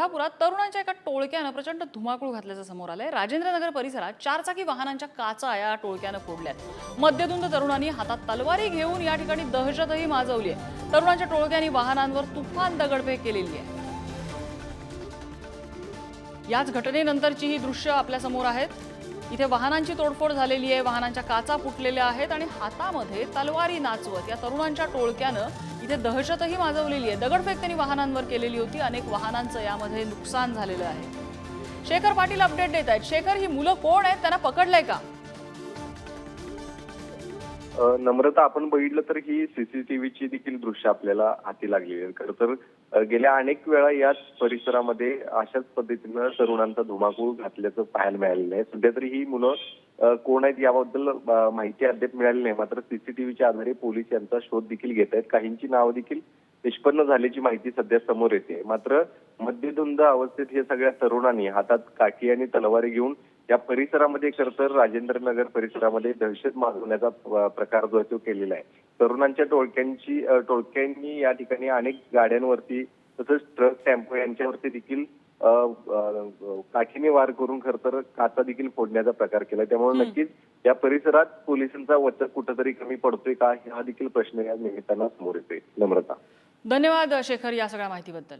कोल्हापुरात तरुणांच्या एका टोळक्यानं प्रचंड धुमाकूळ घातल्याचं समोर आलंय. राजेंद्रनगर परिसरात चारचाकी वाहनांच्या काचा या टोळक्यानं फोडल्यात. मध्यधुंद तरुणांनी हातात तलवारी घेऊन या ठिकाणी दहशतही माजवली आहे तरुणांच्या टोळक्यांनी वाहनांवर तुफान दगडफेक केलेली आहे. याच घटनेनंतरची ही दृश्य आपल्यासमोर आहेत. इथे वाहनांची तोडफोड झालेली आहे वाहनांच्या काचा फुटलेल्या आहेत आणि हातामध्ये तलवारी नाचवत या तरुणांच्या टोळक्यानं इथे दहशतही माजवलेली आहे. दगडफेक त्यांनी वाहनांवर केलेली होती. अनेक वाहनांचं यामध्ये नुकसान झालेलं आहे. शेखर पाटील अपडेट देत आहेत. शेखर ही मुलं कोण आहेत? त्यांना पकडलंय का? नम्रता आपण बघितलं तर ही सीसीटीव्हीची देखील दृश्य आपल्याला हाती लागलेली आहेत खरं तर गेल्या अनेक वेळा याच परिसरामध्ये अशाच पद्धतीनं तरुणांचा धुमाकूळ घातल्याचं पाहायला मिळालेलं आहे. सध्या तरी ही मुलं कोण आहेत याबद्दल माहिती अद्याप मिळाली नाही. मात्र सीसीटीव्हीच्या आधारे पोलीस यांचा शोध देखील घेत आहेत. काहींची नावं देखील निष्पन्न झाल्याची माहिती सध्या समोर येते. मात्र मध्यधुंद अवस्थेत हे सगळ्या तरुणांनी हातात काठी आणि तलवारी घेऊन या परिसरामध्ये खरं तर राजेंद्र नगर परिसरामध्ये दहशत माजवण्याचा प्रकार जो आहे तो केलेला आहे. तरुणांच्या टोळक्यांची टोळक्यांनी या ठिकाणी अनेक गाड्यांवरती तसंच ट्रक टेम्पो यांच्यावरती देखील काठीने वार करून खरं तर काचा देखील फोडण्याचा प्रकार केला. त्यामुळे. नक्कीच या परिसरात पोलिसांचा वचक कुठंतरी कमी पडतोय का हा देखील प्रश्न या निमित्तानं समोर येतोय. नम्रता. धन्यवाद शेखर या सगळ्या माहितीबद्दल.